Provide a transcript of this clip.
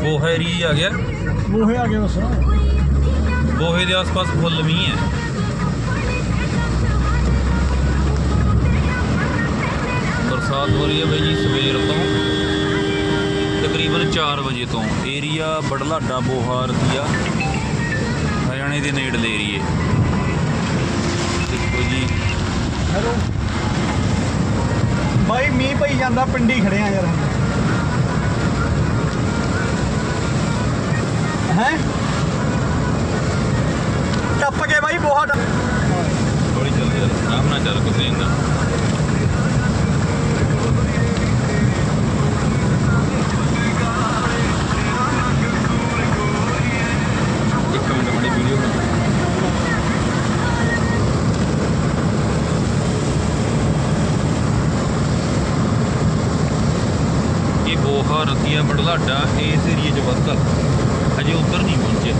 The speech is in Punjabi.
ਬੋਹਾ ਏਰੀਆ ਆ ਗਿਆ। ਮੂਹੇ ਆ ਗਏ ਬਸ ਬੋਹੇ ਦੇ ਆਸ-ਪਾਸ ਫੁੱਲ ਮੀਂਹ ਹੈ ਬਰਸਾਤ ਹੋ ਰਹੀ ਹੈ ਬਾਈ ਜੀ ਸਵੇਰ ਤੋਂ। ਤਕਰੀਬਨ 4 ਵਜੇ ਤੋਂ। ਏਰੀਆ ਬੜਲਾਡਾ ਬੋਹਾ ਰਤੀਆ ਹਰਿਆਣੇ ਦੇ ਨੇੜਲੇ ਏਰੀਏ। ਦੇਖੋ ਜੀ। ਹੈਲੋ। ਬਾਈ ਮੀਂਹ ਪਈ ਜਾਂਦਾ ਪਿੰਡੀ ਖੜੇ ਆ ਯਾਰ। ਹੈ। ਟੱਪ ਕੇ ਬਾਈ ਬਹੁਤ। ਹੌਲੀ ਚੱਲ ਯਾਰ, ਆਰਾਮ ਨਾਲ ਚੱਲ ਕੁਛ ਨਹੀਂ ਹੁੰਦਾ ਇਹ ਬੋਹਾ ਰਤੀਆ, ਬੜਲਾਡਾ, ਇਸ ਏਰੀਏ 'ਚ ਵੱਧਦਾ 还得有个人的意见